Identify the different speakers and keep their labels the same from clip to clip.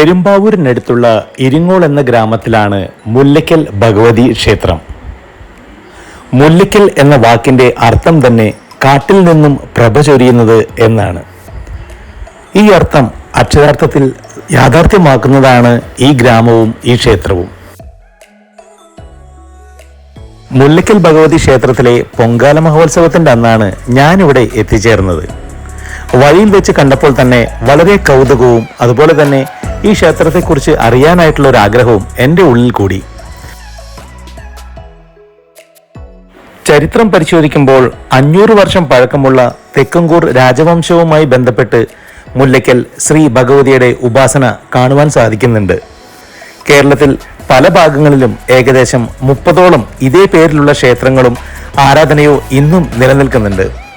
Speaker 1: പെരുമ്പാവൂരിനടുത്തുള്ള ഇരിങ്ങോൾ എന്ന ഗ്രാമത്തിലാണ് മുല്ലയ്ക്കൽ ഭഗവതി ക്ഷേത്രം. മുല്ലയ്ക്കൽ എന്ന വാക്കിന്റെ അർത്ഥം തന്നെ കാട്ടിൽ നിന്നും പ്രഭ ചൊരിയുന്നത് എന്നാണ്. ഈ അർത്ഥം അക്ഷരാർത്ഥത്തിൽ യാഥാർത്ഥ്യമാക്കുന്നതാണ് ഈ ഗ്രാമവും ഈ ക്ഷേത്രവും. മുല്ലയ്ക്കൽ ഭഗവതി ക്ഷേത്രത്തിലെ പൊങ്കാല മഹോത്സവത്തിന്റെ അന്നാണ് ഞാനിവിടെ എത്തിച്ചേർന്നത്. വഴിയിൽ വെച്ച് കണ്ടപ്പോൾ തന്നെ വളരെ കൗതുകവും അതുപോലെ തന്നെ ഈ ക്ഷേത്രത്തെക്കുറിച്ച് അറിയാനായിട്ടുള്ള ഒരു ആഗ്രഹവും എന്റെ ഉള്ളിൽ കൂടി. ചരിത്രം പരിശോധിക്കുമ്പോൾ അഞ്ഞൂറ് വർഷം പഴക്കമുള്ള തെക്കങ്കൂർ രാജവംശവുമായി ബന്ധപ്പെട്ട് മുല്ലയ്ക്കൽ ശ്രീ ഭഗവതിയുടെ ഉപാസന കാണുവാൻ സാധിക്കുന്നുണ്ട്. കേരളത്തിൽ പല ഭാഗങ്ങളിലും ഏകദേശം മുപ്പതോളം ഇതേ പേരിലുള്ള ക്ഷേത്രങ്ങളും ആരാധനയോ ഇന്നും നിലനിൽക്കുന്നുണ്ട്.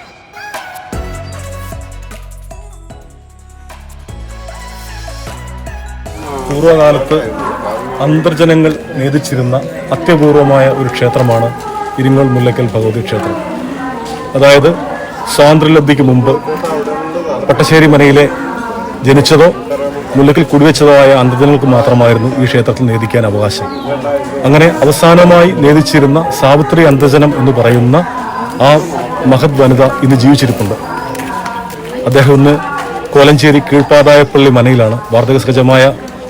Speaker 2: പൂർവകാലത്ത് അന്തർജനങ്ങൾ നേതിച്ചിരുന്ന അത്യപൂർവമായ ഒരു ക്ഷേത്രമാണ് ഇരിങ്ങോൾ മുല്ലക്കൽ ഭഗവതി ക്ഷേത്രം. അതായത് സ്വാതന്ത്ര്യലബ്ധിക്ക് മുമ്പ് പട്ടശ്ശേരി മനയിലെ ജനിച്ചതോ മുല്ലക്കൽ കുടിവെച്ചതോ ആയ അന്തർജനങ്ങൾക്ക് മാത്രമായിരുന്നു ഈ ക്ഷേത്രത്തിൽ നേദിക്കാൻ അവകാശം. അങ്ങനെ അവസാനമായി നേദിച്ചിരുന്ന സാവിത്രി അന്തർജനം എന്ന് പറയുന്ന ആ മഹത് വനിത ഇന്ന് ജീവിച്ചിരിപ്പുണ്ട്. അദ്ദേഹം ഇന്ന് കോലഞ്ചേരി കീഴ്പാതായപ്പള്ളി മനയിലാണ് വാർദ്ധക സഹജമായ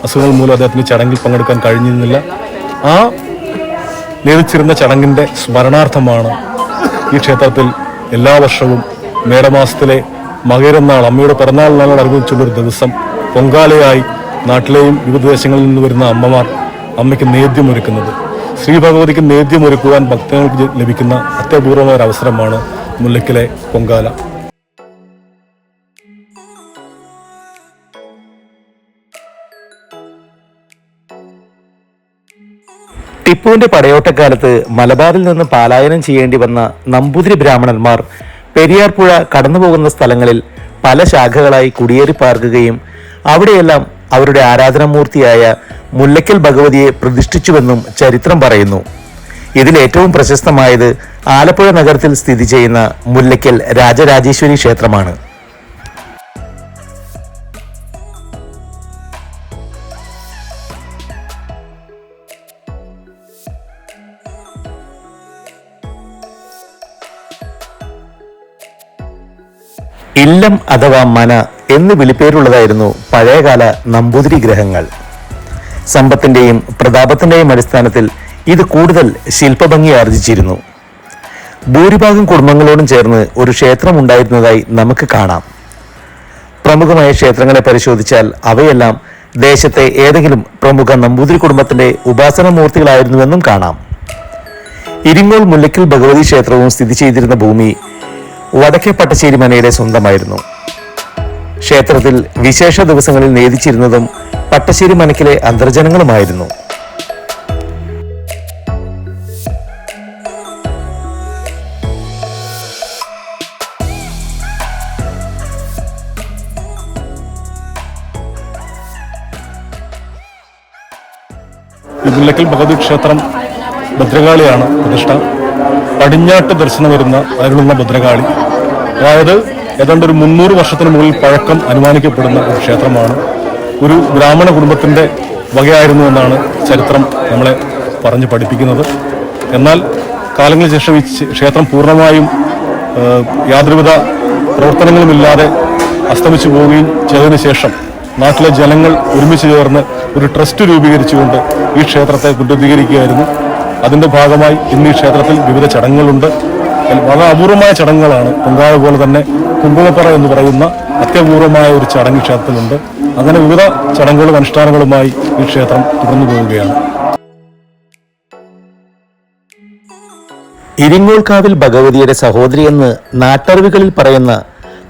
Speaker 2: അസുഖങ്ങൾ മൂലം അദ്ദേഹത്തിന് ചടങ്ങിൽ പങ്കെടുക്കാൻ കഴിഞ്ഞിരുന്നില്ല. ആ ലഭിച്ചിരുന്ന ചടങ്ങിന്റെ സ്മരണാർത്ഥമാണ് ഈ ക്ഷേത്രത്തിൽ എല്ലാ വർഷവും മേടമാസത്തിലെ മകരനാൾ അമ്മയുടെ പിറന്നാൾ നാളോട് അനുബന്ധിച്ചുള്ളൊരു ദിവസം പൊങ്കാലയായി നാട്ടിലെയും വിവിധ ദേശങ്ങളിൽ നിന്ന് വരുന്ന അമ്മമാർ അമ്മയ്ക്ക് നേദ്യമൊരുക്കുന്നത് ശ്രീ ഭഗവതിക്ക് നേദ്യമൊരുക്കുവാൻ ഭക്തങ്ങൾക്ക് ലഭിക്കുന്ന അത്യപൂർവമായ ഒരു അവസരമാണ് മുല്ലക്കിലെ പൊങ്കാല.
Speaker 1: ടിപ്പുവിന്റെ പടയോട്ടക്കാലത്ത് മലബാറിൽ നിന്ന് പാലായനം ചെയ്യേണ്ടി വന്ന നമ്പൂതിരി ബ്രാഹ്മണന്മാർ പെരിയാർ പുഴ കടന്നുപോകുന്ന സ്ഥലങ്ങളിൽ പല ശാഖകളായി കുടിയേറി പാർക്കുകയും അവിടെയെല്ലാം അവരുടെ ആരാധനാമൂർത്തിയായ മുല്ലയ്ക്കൽ ഭഗവതിയെ പ്രതിഷ്ഠിച്ചുവെന്നും ചരിത്രം പറയുന്നു. ഇതിൽ ഏറ്റവും പ്രശസ്തമായത് ആലപ്പുഴ നഗരത്തിൽ സ്ഥിതി ചെയ്യുന്ന മുല്ലയ്ക്കൽ രാജരാജേശ്വരി ക്ഷേത്രമാണ്. ഇല്ലം അഥവാ മന എന്ന് വിളിപ്പേരുള്ളതായിരുന്നു പഴയകാല നമ്പൂതിരി ഗ്രഹങ്ങൾ. സമ്പത്തിന്റെയും പ്രതാപത്തിന്റെയും അടിസ്ഥാനത്തിൽ ഇത് കൂടുതൽ ശില്പഭംഗി ആർജിച്ചിരുന്നു. ഭൂരിഭാഗം കുടുംബങ്ങളോടും ചേർന്ന് ഒരു ക്ഷേത്രം ഉണ്ടായിരുന്നതായി നമുക്ക് കാണാം. പ്രമുഖമായ ക്ഷേത്രങ്ങളെ പരിശോധിച്ചാൽ അവയെല്ലാം ദേശത്തെ ഏതെങ്കിലും പ്രമുഖ നമ്പൂതിരി കുടുംബത്തിന്റെ ഉപാസന മൂർത്തികളായിരുന്നുവെന്നും കാണാം. ഇരിങ്ങോൾ മുല്ലയ്ക്കൽ ഭഗവതി ക്ഷേത്രവും സ്ഥിതി ചെയ്തിരുന്ന ഭൂമി വടക്കേ പട്ടശ്ശേരി മനയുടെ സ്വന്തമായിരുന്നു. ക്ഷേത്രത്തിൽ വിശേഷ ദിവസങ്ങളിൽ നേദിച്ചിരുന്നതും പട്ടശ്ശേരി മനക്കിലെ അന്തർജനങ്ങളുമായിരുന്നു.
Speaker 2: ഈ ഭഗവതി ക്ഷേത്രം ഭദ്രകാളിയാണ് പ്രതിഷ്ഠ. പടിഞ്ഞാട്ട് ദർശനം വരുന്ന അരുളുന്ന ഭദ്രകാളി. അതായത് ഏതാണ്ട് ഒരു മുന്നൂറ് വർഷത്തിന് മുകളിൽ പഴക്കം അനുമാനിക്കപ്പെടുന്ന ഒരു ക്ഷേത്രമാണ്. ഒരു ബ്രാഹ്മണ കുടുംബത്തിന്റെ വകയായിരുന്നു എന്നാണ് ചരിത്രം നമ്മളെ പറഞ്ഞ് പഠിപ്പിക്കുന്നത്. എന്നാൽ കാലങ്ങൾക്ക് ശേഷം ഈ ക്ഷേത്രം പൂർണമായും യാതൊരുവിധ പ്രവർത്തനങ്ങളുമില്ലാതെ അസ്തമിച്ചു പോവുകയും ചെയ്തതിനു ശേഷം നാട്ടിലെ ജനങ്ങൾ ഒരുമിച്ച് ചേർന്ന് ഒരു ട്രസ്റ്റ് രൂപീകരിച്ചുകൊണ്ട് ഈ ക്ഷേത്രത്തെ പുനരുദ്ധീകരിക്കുകയായിരുന്നു അതിന്റെ ഭാഗമായി ഇന്ന് ഈ ക്ഷേത്രത്തിൽ വിവിധ ചടങ്ങുകളുണ്ട്. വളരെ അപൂർവമായ ചടങ്ങുകളാണ്. പൊങ്കാല പോലെ തന്നെ കുങ്കുമപ്പറ എന്ന് പറയുന്ന അത്യപൂർവമായ ഒരു ചടങ്ങ് ക്ഷേത്രത്തിലുണ്ട്. അങ്ങനെ വിവിധ ചടങ്ങുകളും അനുഷ്ഠാനങ്ങളുമായി ഈ ക്ഷേത്രം തുടർന്നു പോവുകയാണ്.
Speaker 1: ഇരിങ്ങോൾക്കാവിൽ ഭഗവതിയുടെ സഹോദരി എന്ന് നാട്ടറിവുകളിൽ പറയുന്ന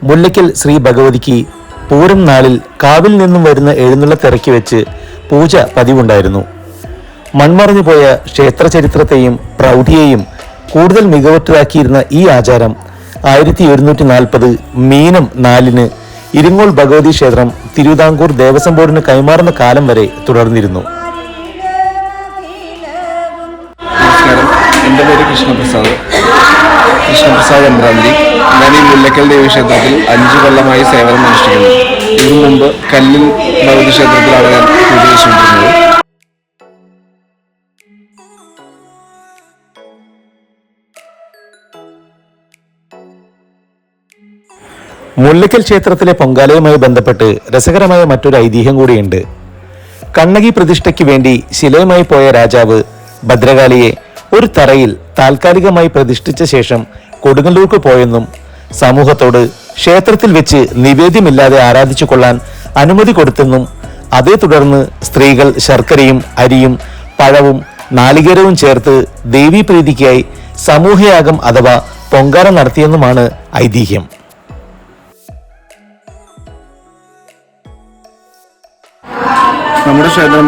Speaker 1: മുല്ലയ്ക്കൽ ശ്രീ ഭഗവതിക്ക് പൂരം നാളിൽ കാവിൽ നിന്നും വരുന്ന എഴുന്നള്ളത്തിറക്കി വെച്ച് പൂജ പതിവുണ്ടായിരുന്നു. മൺമറഞ്ഞു പോയ ക്ഷേത്ര ചരിത്രത്തെയും പ്രൗഢിയെയും കൂടുതൽ മികവുറ്റതാക്കിയിരുന്ന ഈ ആചാരം ആയിരത്തി ഒരുന്നൂറ്റി നാൽപ്പത് മീനം നാലിന് ഇരുങ്ങോൾ ഭഗവതി ക്ഷേത്രം തിരുവിതാംകൂർ ദേവസ്വം ബോർഡിന് കൈമാറുന്ന കാലം വരെ തുടർന്നിരുന്നു.
Speaker 3: എന്റെ പേര് കൃഷ്ണപ്രസാദ്. കൃഷ്ണപ്രസാദ് എമ്പ്രാന്തി ഞാൻ ഈ മുല്ലക്കൽ ദേവീക്ഷേത്രത്തിൽ അഞ്ച് കൊല്ലമായി സേവനം അനുഷ്ഠിക്കുന്നു. ഇതിനു മുമ്പ് കല്ലിൽ ഭഗവതി ക്ഷേത്രത്തിലാണ് ഞാൻ പൂജ
Speaker 1: മുല്ലക്കൽ ക്ഷേത്രത്തിലെ പൊങ്കാലയുമായി ബന്ധപ്പെട്ട് രസകരമായ മറ്റൊരു ഐതിഹ്യം കൂടിയുണ്ട്. കണ്ണകി പ്രതിഷ്ഠയ്ക്ക് വേണ്ടി ശിലയുമായി പോയ രാജാവ് ഭദ്രകാളിയെ ഒരു തറയിൽ താൽക്കാലികമായി പ്രതിഷ്ഠിച്ച ശേഷം കൊടുങ്ങല്ലൂർക്ക് പോയെന്നും സമൂഹത്തോട് ക്ഷേത്രത്തിൽ വെച്ച് നിവേദ്യമില്ലാതെ ആരാധിച്ചു കൊള്ളാൻ അനുമതി കൊടുത്തെന്നും അതേ തുടർന്ന് സ്ത്രീകൾ ശർക്കരയും അരിയും പഴവും നാളികേരവും ചേർത്ത് ദേവീപ്രീതിക്കായി സമൂഹയാഗം അഥവാ പൊങ്കാല നടത്തിയെന്നുമാണ് ഐതിഹ്യം.
Speaker 3: നമ്മുടെ ക്ഷേത്രം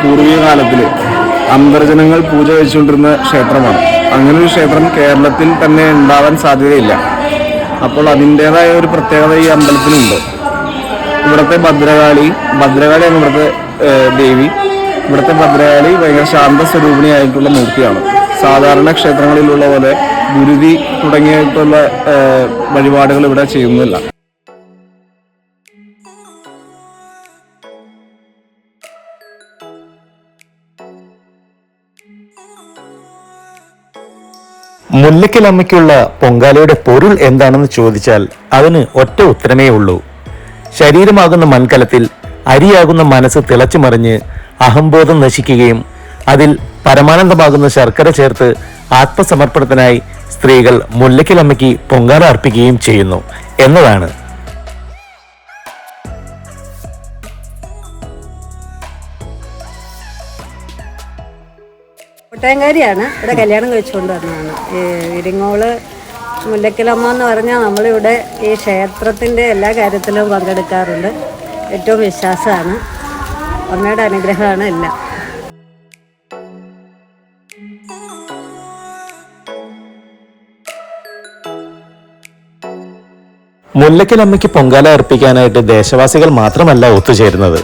Speaker 3: പൂർവിക കാലത്തിൽ അന്തർജനങ്ങൾ പൂജ കഴിച്ചുകൊണ്ടിരുന്ന ക്ഷേത്രമാണ്. അങ്ങനെ ഒരു ക്ഷേത്രം കേരളത്തിൽ തന്നെ ഉണ്ടാവാൻ സാധ്യതയില്ല. അപ്പോൾ അതിന്റെതായ ഒരു പ്രത്യേകത ഈ അമ്പലത്തിനുണ്ട്. ഇവിടുത്തെ ഭദ്രകാളി ഭദ്രകാളിയാണ് ഇവിടുത്തെ ദേവി ഇവിടുത്തെ ഭദ്രകാളി ഭയങ്കര ശാന്ത സ്വരൂപിണിയായിട്ടുള്ള മൂർത്തിയാണ്. സാധാരണ ക്ഷേത്രങ്ങളിലുള്ള പോലെ ഗുരുതി തുടങ്ങിയിട്ടുള്ള വഴിപാടുകൾ ഇവിടെ ചെയ്യുന്നില്ല.
Speaker 1: മുല്ലയ്ക്കൽ അമ്മയ്ക്കുള്ള പൊങ്കാലയുടെ പൊരുൾ എന്താണെന്ന് ചോദിച്ചാൽ അതിന് ഒറ്റ ഉത്തരമേ ഉള്ളൂ. ശരീരമാകുന്ന മൺകലത്തിൽ അരിയാകുന്ന മനസ്സ് തിളച്ചു മറിഞ്ഞ് അഹംബോധം നശിക്കുകയും അതിൽ പരമാനന്ദമാകുന്ന ശർക്കര ചേർത്ത് ആത്മസമർപ്പണത്തിനായി സ്ത്രീകൾ മുല്ലക്കലമ്മയ്ക്ക് പൊങ്കാല അർപ്പിക്കുകയും ചെയ്യുന്നു എന്നതാണ്.
Speaker 4: കോട്ടയംകാരിയാണ്. ഇവിടെ കല്യാണം കഴിച്ചുകൊണ്ട് വന്നതാണ്. ഇരിങ്ങോൾ മുല്ലക്കിലമ്മ എന്ന് പറഞ്ഞാൽ നമ്മളിവിടെ ഈ ക്ഷേത്രത്തിന്റെ എല്ലാ കാര്യത്തിലും പങ്കെടുക്കാറുണ്ട്. ഏറ്റവും വിശ്വാസമാണ്. അമ്മയുടെ അനുഗ്രഹമാണ് എല്ലാം.
Speaker 1: മുല്ലക്കലമ്മയ്ക്ക് പൊങ്കാല അർപ്പിക്കാനായിട്ട് ദേശവാസികൾ മാത്രമല്ല ഒത്തുചേരുന്നത്.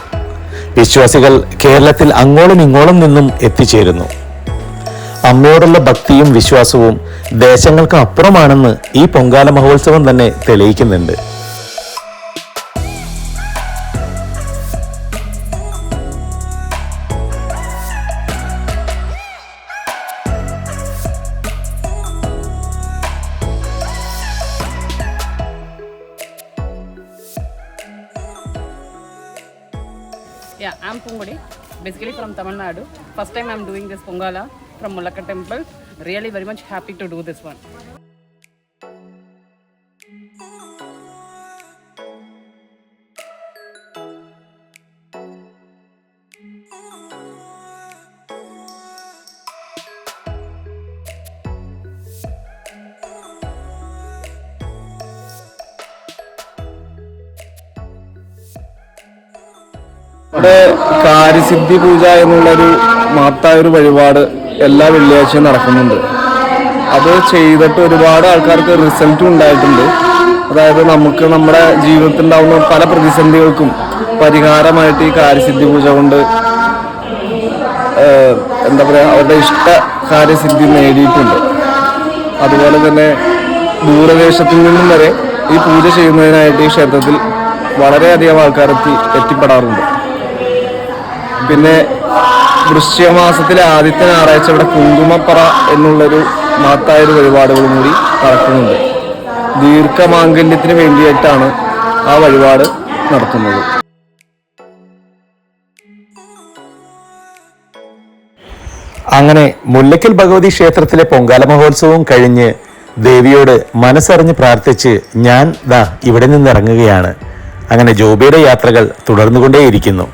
Speaker 1: വിശ്വാസികൾ കേരളത്തിൽ അങ്ങോളം ഇങ്ങോളം നിന്നും എത്തിച്ചേരുന്നു. അമ്മയോടുള്ള ഭക്തിയും വിശ്വാസവും ദേശങ്ങൾക്ക് അപ്പുറമാണെന്ന് ഈ പൊങ്കാല മഹോത്സവം തന്നെ തെളിയിക്കുന്നുണ്ട്.
Speaker 5: First time I am doing this Pongala from Mulaka temple. Really very much happy to do this one.
Speaker 3: ഇവിടെ കാര്യസിദ്ധി പൂജ എന്നുള്ളൊരു മഹത്തായ ഒരു വഴിപാട് എല്ലാ വെള്ളിയാഴ്ചയും നടക്കുന്നുണ്ട്. അത് ചെയ്തിട്ട് ഒരുപാട് ആൾക്കാർക്ക് റിസൾട്ടും ഉണ്ടായിട്ടുണ്ട്. അതായത് നമുക്ക് നമ്മുടെ ജീവിതത്തിൽ ഉണ്ടാകുന്ന പല പ്രതിസന്ധികൾക്കും പരിഹാരമായിട്ട് ഈ കാര്യസിദ്ധി പൂജ കൊണ്ട് എന്താ പറയുക അവരുടെ ഇഷ്ട കാര്യസിദ്ധി നേടിയിട്ടുണ്ട്. അതുപോലെ തന്നെ ദൂരദേശത്തിൽ നിന്നും വരെ ഈ പൂജ ചെയ്യുന്നതിനായിട്ട് ഈ ക്ഷേത്രത്തിൽ വളരെയധികം ആൾക്കാരെത്തി എത്തിപ്പെടാറുണ്ട്. പിന്നെ വൃശ്ചികമാസത്തിലെ ആദ്യത്തെ ഞായറാഴ്ച ഇവിടെ കുങ്കുമപ്പറ എന്നുള്ളൊരു മഹത്തായ ഒരു വഴിപാടുകളും കൂടി നടക്കുന്നുണ്ട്. ദീർഘമാംഗല്യത്തിന് വേണ്ടിയിട്ടാണ് ആ വഴിപാട് നടത്തുന്നത്.
Speaker 1: അങ്ങനെ മുല്ലക്കൽ ഭഗവതി ക്ഷേത്രത്തിലെ പൊങ്കാല മഹോത്സവവും കഴിഞ്ഞ് ദേവിയോട് മനസ്സറിഞ്ഞ് പ്രാർത്ഥിച്ച് ഞാൻ ദാ ഇവിടെ നിന്ന് ഇറങ്ങുകയാണ്. അങ്ങനെ ജോബിയുടെ യാത്രകൾ തുടർന്നുകൊണ്ടേയിരിക്കുന്നു.